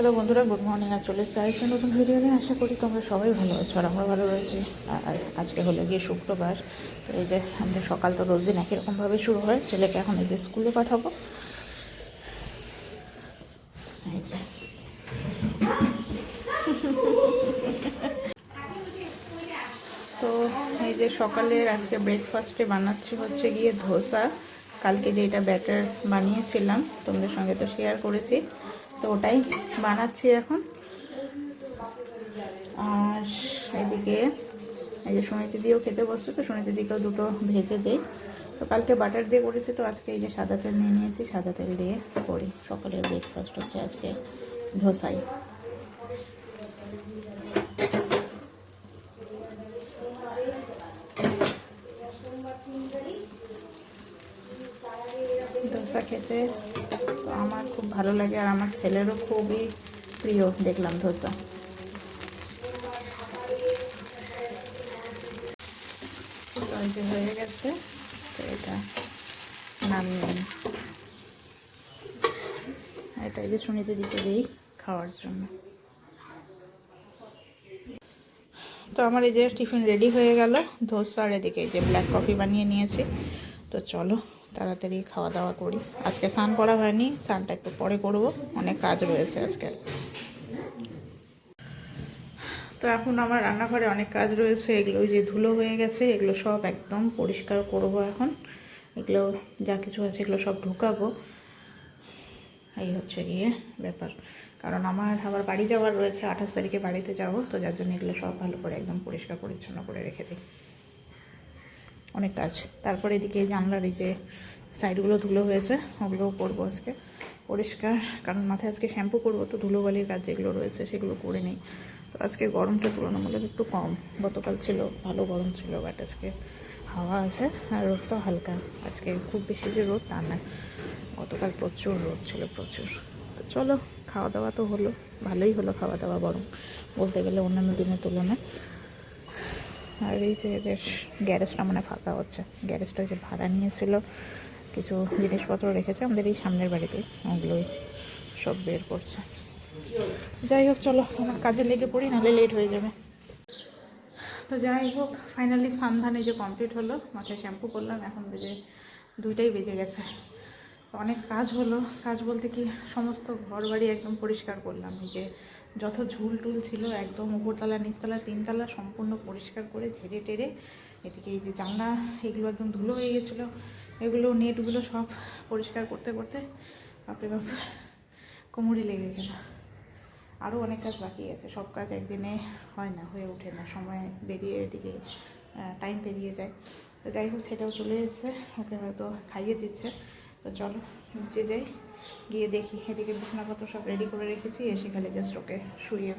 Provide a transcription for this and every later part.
Hello বন্ধুরা, good morning, আর চলে এসেছি আরেকটা নতুন ভিডিও নিয়ে। আশা করি তোমরা সবাই ভালো আছো আর আমরা ভালো রয়েছি আর আজকে হলো গিয়ে শুক্রবার। এই যে আমাদের সকাল তো রোজ দিন একই রকমভাবে শুরু হয়, ছেলেকে এখন এই যে স্কুলে পাঠাবো। এই যে। তো এই যে সকালের আজকে ব্রেকফাস্টে বানাচ্ছি হচ্ছে গিয়ে ধোসা। কালকে যে এটা ব্যাটার বানিয়েছিলাম, তোমাদের সঙ্গে তো শেয়ার করেছি। তো ওটাই বানাচ্ছি এখন। আর এদিকে এই যে সুনীতি দিয়েও খেতে বসছে, তো সুনীতি দিকেও দুটো ভেজে দেই। তো কালকে বাটার দিয়ে করেছি, তো আজকে এই যে সাদা তেল নিয়ে নিয়েছি, সাদা তেল দিয়ে করি। সকালের ব্রেকফাস্ট হচ্ছে আজকে ধোসাই। ধোসা খেতে তো আমার খুব ভালো লাগে আর আমার ছেলেরও খুবই প্রিয়, দেখলাম ধোসা হয়ে গেছে, তো এটা নামিয়ে। এটা যে সুনিতে দিতে দিই খাওয়ার জন্য। তো আমার এই যে টিফিন রেডি হয়ে গেল ধোসা আর এদিকে যে ব্ল্যাক কফি বানিয়ে নিয়েছি। তো চলো। তাড়াতাড়ি খাওয়া দাওয়া করি। আজকে স্নান করা হয়নি, স্নানটা একটু পরে করব। অনেক কাজ রয়েছে আজকে। তো এখন আমার রান্নাঘরে অনেক কাজ রয়েছে, এগুলো যে ধুলো হয়ে গেছে, এগুলো সব একদম পরিষ্কার করব এখন। এগুলো যা কিছু আছে এগুলো সব ঢুকাবো। এই হচ্ছে গিয়ে ব্যাপার। কারণ আমার আবার বাড়ি যাওয়ার রয়েছে, আঠাশ তারিখে বাড়িতে যাব, তো যার জন্য এগুলো সব ভালো করে একদম পরিষ্কার পরিচ্ছন্ন করে রেখে দিই। অনেক কাজ। তারপরে এদিকে জানলার এই যে সাইডগুলো ধুলো হয়েছে, ওগুলোও করব আজকে। পরিষ্কার, কারণ মাথায় আজকে শ্যাম্পু করব, তো ধুলোবালির কাজ যেগুলো রয়েছে সেগুলো করে নিই। তো আজকে গরমটা তুলনামূলক একটু কম। গতকাল ছিল, ভালো গরম ছিল বাট আজকে হাওয়া আছে, আর রোদটা হালকা। আজকে খুব বেশি যে রোদ তা না। গতকাল প্রচুর রোদ ছিল, প্রচুর। তো চলো, খাওয়া দাওয়া তো হলো, ভালোই হলো খাওয়া দাওয়া বরং বলতে গেলে অন্যান্য দিনের তুলনায়। আর এই যে এদের গ্যারেজটা মানে ফাঁকা হচ্ছে। গ্যারেজটা যে ভাড়া নিয়েছিল। কিছু জিনিসপত্র রেখেছে আমাদের এই সামনের বাড়িতে। ওগুলোই সব বের করছে। যাই হোক, চলো আমার কাজে লেগে পড়ি, নাহলে লেট হয়ে যাবে। তো যাই হোক ফাইনালি সান্ধানে যে কমপ্লিট হলো, মাথায় শ্যাম্পু করলাম, এখন বেজে দুইটাই বেজে গেছে। অনেক কাজ হলো। কাজ বলতে কি, সমস্ত ঘর বাড়ি একদম পরিষ্কার করলাম। এই যে যত ঝুল টুল ছিল, একদম উপরতলা, নিচতলা, তিনতলা সম্পূর্ণ পরিষ্কার করে ঝেড়ে টেরে এদিকে এই যে জানলা, এগুলো একদম ধুলো হয়ে গেছিল। এগুলো, নেটগুলো সব পরিষ্কার করতে করতে বাপরে বাপ, কোমরে লেগে গেল। আরও অনেক কাজ বাকি আছে, সব কাজ একদিনে হয় না, হয়ে ওঠে না, সময় বেরিয়ে এদিকে টাইম পেরিয়ে যায়। তো যাই হোক, সেটাও চলে এসছে, ওকে হয়তো খাইয়ে দিচ্ছে। তো চলো নিচে যাই। গিয়ে দেখি এদিকে বিছানাপত্র সব রেডি করে রেখেছি এসে খালি জাস্ট ওকে শুয়ে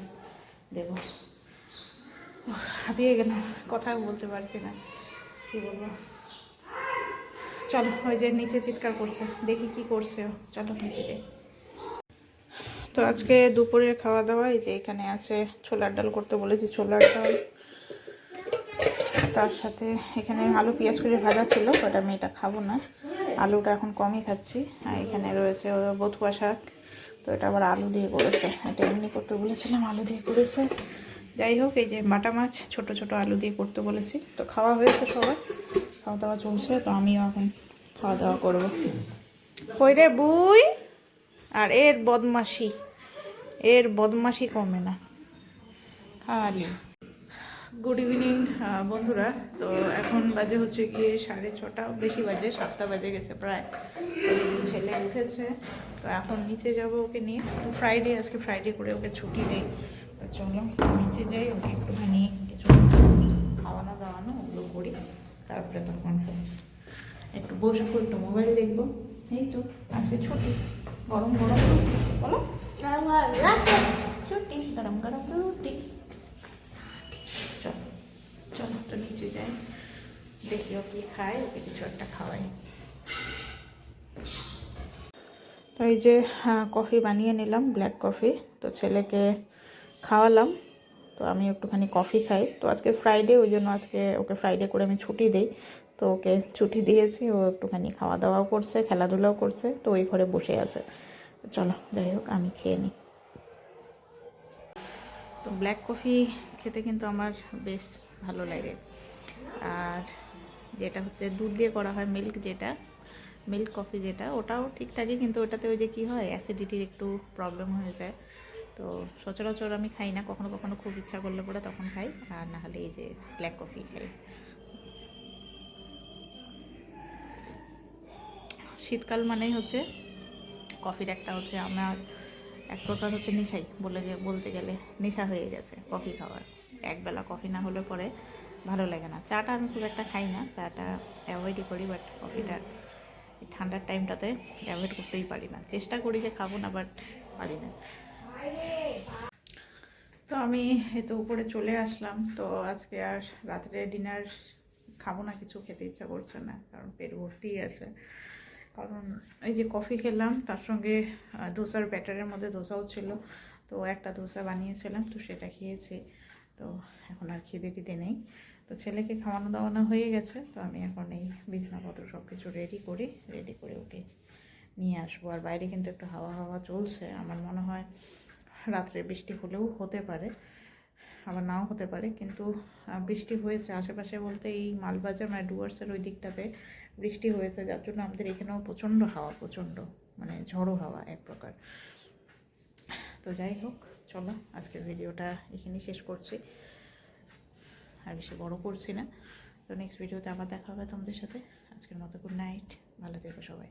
দেবো। উফ, হাঁপিয়ে গেলাম কথাও বলতে পারছি না কী বলব। চলো ওই যে নিচে চিৎকার করছে দেখি কি করছে চলো নিচে যাই। তো আজকে দুপুরের খাওয়া দাওয়া এই যে এখানে আছে ছোলার ডাল করতে বলেছি ছোলার ডাল। তার সাথে এখানে আলু পেঁয়াজ করে ভাজা ছিল বাট আমি এটা খাব না। আলুটা এখন কমই খাচ্ছি। আর এখানে রয়েছে বথুয়া শাক। তো এটা আবার আলু দিয়ে করেছে। এটা এমনি করতে বলেছিলাম, আলু দিয়ে করেছে। যাই হোক, এই যে বাটা মাছ, ছোট ছোট আলু দিয়ে করতে বলেছি। তো খাওয়া হয়েছে সবার। খাওয়া দাওয়া চলছে, তো আমিও এখন খাওয়া দাওয়া করব। কই রে বুই? আর এর বদমাশি। এর বদমাশি কমে না। খালি। গুড ইভিনিং বন্ধুরা। তো এখন বাজে হচ্ছে গিয়ে সাড়ে ছটা বেশি বাজে সাতটা বাজে গেছে প্রায়। ছেলে উঠেছে তো এখন নিচে যাব ওকে নিয়ে। তো ফ্রাইডে আজকে ফ্রাইডে করে ওকে ছুটি দেই। তো চলো নিচে যাই ওকে একটুখানি কিছু খাওয়ানো দাওয়ানো ওগুলো করি। তারপরে তখন একটু বসবো একটু মোবাইল দেখব। এই তো আজকে ছুটি। গরম গরম রুটি বলো। ছুটি গরম গরম রুটি। দেখি ও কি খায়, ওকে কিছু একটা খাওয়াই। তো এই যে কফি বানিয়ে নিলাম ব্ল্যাক কফি তো ছেলেকে খাওয়ালাম, তো আমি একটুখানি কফি খাই। তো আজকে ফ্রাইডে ওই জন্য আজকে ওকে ফ্রাইডে করে আমি ছুটি দিই। তো ওকে ছুটি দিয়েছি, ও একটুখানি খাওয়া দাওয়াও করছে, খেলাধুলাও করছে, তো ওই ঘরে বসে আছে। চলো, যাই হোক, আমি খেয়ে নিই। তো ব্ল্যাক কফি খেতে কিন্তু আমার বেশ ভালো লাগে। আর যেটা হচ্ছে দুধ দিয়ে করা হয় মিল্ক যেটা মিল্ক কফি যেটা, ওটাও ঠিকঠাকই কিন্তু ওটাতে ওই যে কী হয় অ্যাসিডিটির একটু প্রবলেম হয়ে যায়। তো সচরাচর আমি খাই না, কখনো কখনো খুব ইচ্ছা করলে পরে তখন খাই, আর না হলে এই যে ব্ল্যাক কফি খাই। শীতকাল মানেই হচ্ছে কফির একটা হচ্ছে আমার এক প্রকার হচ্ছে নেশাই বলে বলতে গেলে, নেশা হয়ে গেছে কফি খাওয়ার। একবেলা কফি না হলে পরে ভালো লাগে না। চাটা আমি খুব একটা খাই না। চাটা অ্যাভয়েডই করি বাট কফিটা ঠান্ডার টাইমটাতে অ্যাভয়েড করতেই পারি না। চেষ্টা করি যে খাব না বাট পারি না। তো আমি এই তো উপরে চলে আসলাম। তো আজকে আর রাত্রে ডিনার খাব না, কিছু খেতে ইচ্ছা করছে না, কারণ পেট ভর্তি আছে। কারণ এই যে কফি খেলাম, তার সঙ্গে ধোসার ব্যাটারের মধ্যে ধোসাও ছিল। তো একটা ধোসা বানিয়েছিলাম, তো সেটা খেয়েছি। তো এখন আর খিদে টিদে নেই। তো ছেলেকে খাওয়ানো দাওয়ানো হয়ে গেছে। তো আমি এখন এই বিছানাপত্র সব কিছু রেডি করি রেডি করে ওকে নিয়ে আসব। আর বাইরে কিন্তু একটু হাওয়া হাওয়া চলছে। আমার মনে হয় রাত্রে বৃষ্টি হলেও হতে পারে। আবার নাও হতে পারে। কিন্তু বৃষ্টি হয়েছে আশেপাশে বলতে এই মালবাজার মানে ডুয়ার্সের ওই দিকটাতে বৃষ্টি হয়েছে। যার জন্য আমাদের এখানেও প্রচণ্ড হাওয়া, প্রচণ্ড মানে ঝড়ো হাওয়া এক প্রকার। তো যাই হোক চলো, আজকের ভিডিওটা এখানেই শেষ করছি। আর বেশি বড় করছি না। তো নেক্সট ভিডিওতে আবার দেখা হবে তোমাদের সাথে। আজকের মতো গুড নাইট ভালো থেকো সবাই।